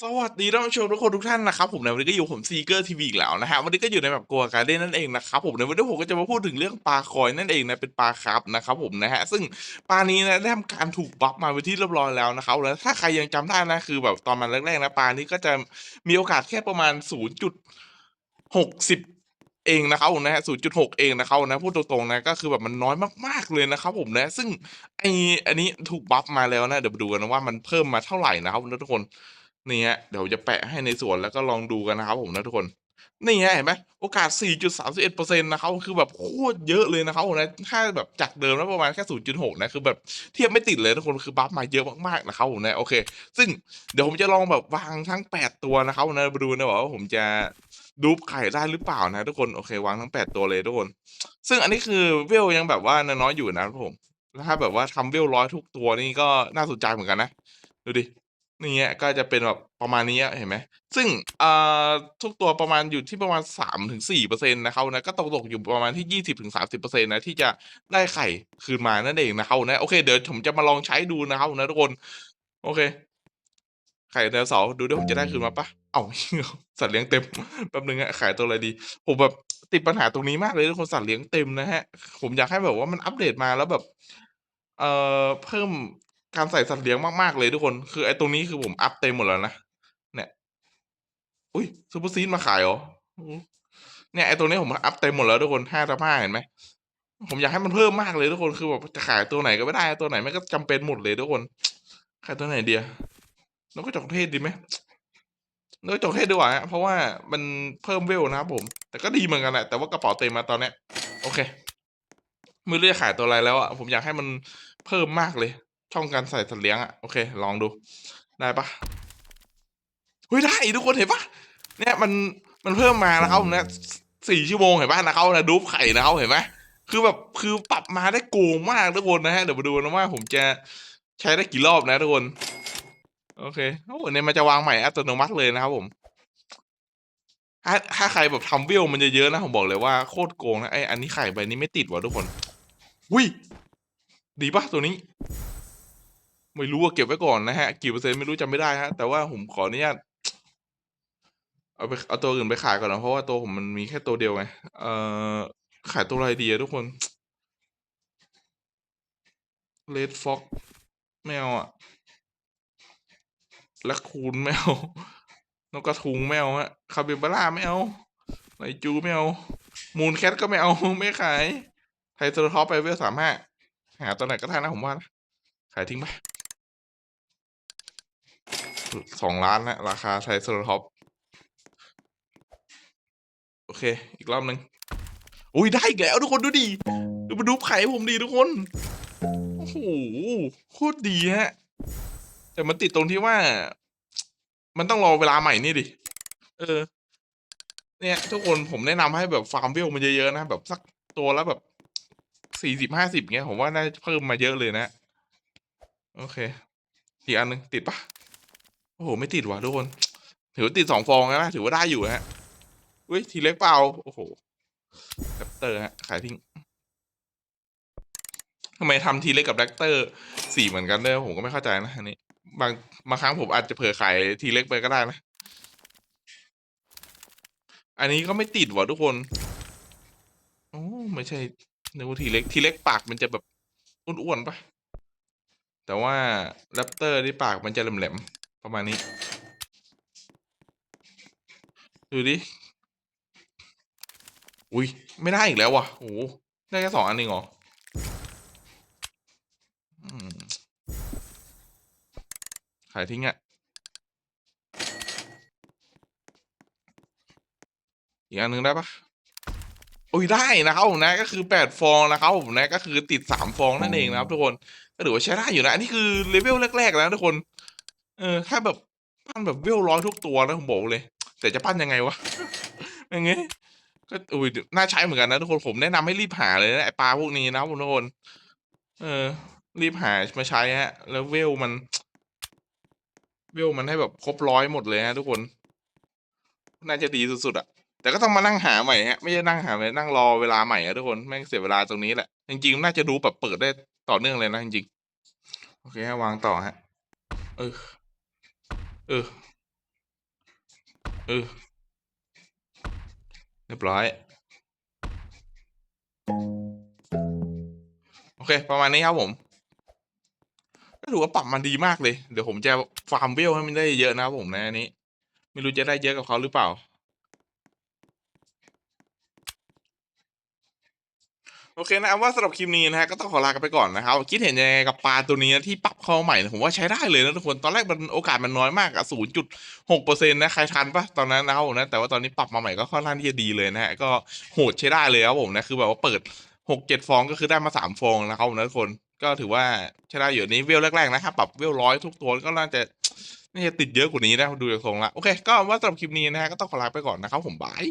สวัสดีท่านผู้ชมทุกคนทุกท่านนะครับผมในวันนี้ก็อยู่ผมซีเกอร์ทีวีอีกแล้วนะฮะวันนี้ก็อยู่ในแบบกัวการ์เด้นนั่นเองนะครับผมในวันนี้ผมก็จะมาพูดถึงเรื่องปลาคอยนั่นเองนะเป็นปลาครับนะครับผมนะฮะซึ่งปลานี้นะได้ทำการถูกบัฟมาเป็นที่เรียบร้อยแล้วนะครับแล้วถ้าใครยังจำได้นะคือแบบตอนมันแรกๆนะปลานี้ก็จะมีโอกาสแค่ประมาณศูนย์จุดหกสิบเองนะครับผมนะฮะศูนย์จุดหกเองนะครับนะ พูดตรงๆนะ ก็คือแบบมันน้อยมากๆเลยนะครับผมนะ ซึ่งไออันนี้ถูกบัฟมาแล้วนะ เดี๋ยวมาดูกันนะว่ามันเพิ่มมาเท่าไหร่นะครับทุกคน นี่ฮะเดี๋ยวจะแปะให้ในส่วนแล้วก็ลองดูกันนะครับผมนะทุกคนนี่ฮะเห็นไหมโอกาส 4.31%นะครับคือแบบโคตรเยอะเลยนะครับผมนะถ้าแบบจากเดิมแล้วประมาณแค่ 0.6 นะ คือแบบเทียบไม่ติดเลยทุกคนคือบัฟมาเยอะมากๆนะครับผมนะโอเค ซึ่งเดี๋ยวผมจะลองแบบวางทั้ง 8 ตัวนะครับนะมาดูนะว่าผมจะดูปไข่ได้หรือเปล่านะทุกคนโอเควางทั้ง 8 ตัวเลยทุกคน ซึ่งอันนี้คือเวลยังแบบว่าน้อยอยู่นะครับผมแล้วถ้าแบบว่าทำเวลร้อยทุกตัวนี่ก็น่าสนใจเหมือนกันนะดูดิ นี่ฮะก็จะเป็นแบบประมาณนี้เห็นไหม ซึ่งอ่าทุกตัวประมาณอยู่ที่ประมาณ3-4%นะครับนะก็ตกตกอยู่ประมาณที่ 20-30%นะที่จะได้ไข่คืนมานั่นเองนะครับนะโอเคเดี๋ยวผมจะมาลองใช้ดูนะครับนะทุกคน โอเค ไข่ไดโนเสาร์ดูด้วยผมจะได้คืนมาปะเอ้าสัตว์เลี้ยงเต็มแป๊บนึงอะขายตัวอะไรดีผมแบบติดปัญหาตรงนี้มากเลยทุกคนสัตว์เลี้ยงเต็มนะฮะ ผมอยากให้แบบว่ามันอัปเดตมาแล้วแบบเอ่อเพิ่ม การใส่สัตว์เลี้ยงมากๆเลยทุกคน คือไอ้ตรงนี้คือผมอัปเต็มหมดแล้วนะ เนี่ย อุ๊ยซูเปอร์ซีดมาขายเหรอ เนี่ยไอ้ตรงนี้ผมอัปเต็มหมดแล้วทุกคน5ทับ5เห็นไหม ผมอยากให้มันเพิ่มมากเลยทุกคน คือแบบจะขายตัวไหนก็ไม่ได้ ตัวไหนแม่งก็จำเป็นหมดเลยทุกคน ขายตัวไหนเดีอะนกกระจอกเทศดีไหมนกกระจอกเทศดีกว่าเพราะว่ามันเพิ่มเวลนะครับผม แต่ก็ดีเหมือนกันแหละ แต่ว่ากระเป๋าเต็มมาตอนเนี้ย โอเคไม่รู้จะขายตัวอะไรแล้วอะผมอยากให้มันเพิ่มมากเลย ช่องการใส่สัตว์เลี้ยงอะโอเค ลองดู ได้ปะเฮ้ยได้ทุกคนเห็นปะเนี่ยมันมันเพิ่มมานะครับผมนะสี่ชั่วโมงเห็นปะนะครับนะดูไข่นะครับเห็นไหมคือแบบคือปรับมาได้โกงมากทุกคนนะฮะเดี๋ยวมาดูนะว่าผมจะใช้ได้กี่รอบนะทุกคนโอเคโอ้เนี่ยมันจะวางใหม่อัตโนมัติเลยนะครับผมถ้าถ้าใครแบบทำวิวมันเยอะๆนะผมบอกเลยว่าโคตรโกงนะไออันนี้ไข่ใบนี้ไม่ติดว่ะทุกคนวิดีปะตัวนี้ ไม่รู้ว่าเก็บไว้ก่อนนะฮะ กี่เปอร์เซ็นต์ไม่รู้จำไม่ได้ฮะ แต่ว่าผมขออนุญาตเอาไปเอาตัวอื่นไปขายก่อนนะเพราะว่าตัวผมมันมีแค่ตัวเดียวไงเอ่อขายตัวอะไรดีอะทุกคนเลดฟ็อกไม่เอาอะและคูนไม่เอานกกระทุงไม่เอาฮะคาเบบาร่าไม่เอาไลจูไม่เอา มูนแคทก็ไม่เอาไม่ขาย ไทโซท็อปไปเวลสามห้าหาตัวไหนก็ได้นะผมว่านะขายทิ้งไป สองล้านนะราคาไทโซท็อป โอเค อีกรอบหนึ่งอุ้ยได้อีกแล้วทุกคนดูดิ ดูมาดูไข่ผมดีทุกคน โอ้โหโคตรดีฮะ แต่มันติดตรงที่ว่า มันต้องรอเวลาใหม่นี่ดิ เออ เนี่ยทุกคนผมแนะนำให้แบบฟาร์มเวลมันเยอะๆนะ แบบสักตัวและแบบสี่สิบห้าสิบเงี้ย ผมว่าน่าจะเพิ่มมาเยอะเลยนะ โอเค อีกอันหนึ่งติดปะ โอ้โห ไม่ติดว่ะทุกคน ถือว่าติดสองฟองแล้วนะถือว่าได้อยู่ฮะอุ้ย ทีเล็กเปล่า โอ้โหแรปเตอร์ฮะ ขายทิ้งทำไมทำทีเล็กกับแรปเตอร์สีเหมือนกันเนี่ยผมก็ไม่เข้าใจนะอันนี้ บางบางครั้งผมอาจจะเผลอขายทีเล็กไปก็ได้นะ อันนี้ก็ไม่ติดว่ะทุกคนโอ้ไม่ใช่นึกว่าทีเล็กทีเล็กปากมันจะแบบอ้วนๆปะแต่ว่าแรปเตอร์ที่ปากมันจะแหลมๆ ประมาณนี้ ดูดิ อุ้ยไม่ได้อีกแล้วว่ะโอ้ได้แค่สองอันเองเหรอขายทิ้งอะอีกอันหนึ่งได้ปะโอ้ยได้นะครับผมนะก็คือแปดฟองนะครับผมนะก็คือติดสามฟองนั่นเองนะครับทุกคนก็ถือว่าใช้ได้อยู่นะอันนี้คือเลเวลแรกๆแล้วทุกคน เออ ถ้าแบบปั้นแบบเวลร้อยทุกตัวนะผมบอกเลย แต่จะปั้นยังไงวะ อยังไงก็อุ้ยน่าใช้เหมือนกันนะทุกคนผมแนะนำให้รีบหาเลยนะไอปลาพวกนี้นะครับทุกคน เออ รีบหามาใช้ฮะ แล้วเวลมัน เวลมันให้แบบครบร้อยหมดเลยฮะทุกคน น่าจะดีสุดๆอะแต่ก็ต้องมานั่งหาใหม่ฮะไม่ใช่นั่งหาไปนั่งรอเวลาใหม่อะทุกคนแม่งเสียเวลาตรงนี้แหละ จริงๆน่าจะดูแบบเปิดได้ต่อเนื่องเลยนะจริงๆโอเคฮะวางต่อฮะเออ เออ เออ เรียบร้อย โอเค ประมาณนี้ครับผมก็ถือว่าปรับมันดีมากเลย เดี๋ยวผมจะฟาร์มเวลให้มันได้เยอะนะครับผมในอันนี้ ไม่รู้จะได้เยอะกับเขาหรือเปล่า โอเคนะครับว่าสำหรับคลิปนี้นะฮะก็ต้องขอลากันไปก่อนนะครับคิดเห็นยังไงกับปลาตัวนี้ที่ปรับเข้าใหม่นะผมว่าใช้ได้เลยนะทุกคนตอนแรกมันโอกาสมันน้อยมากอะศูนย์จุดหกเปอร์เซ็นต์นะใครทันปะตอนนั้นนะครับผมนะแต่ว่าตอนนี้ปรับมาใหม่ก็ค่อนข้างที่จะดีเลยนะฮะก็โหดใช้ได้เลยครับผมนะคือแบบว่าเปิดหกเจ็ดฟองก็คือได้มาสามฟองนะครับผมนะทุกคนก็ถือว่าใช้ได้อยู่นี้เวลแรกๆนะครับปรับเวลร้อยทุกตัวก็น่าจะน่าจะติดเยอะกว่านี้นะดูจากทรงละโอเคก็ว่าสำหรับคลิปนี้นะฮะก็ต้องขอลาไปก่อนนะครับผมบาย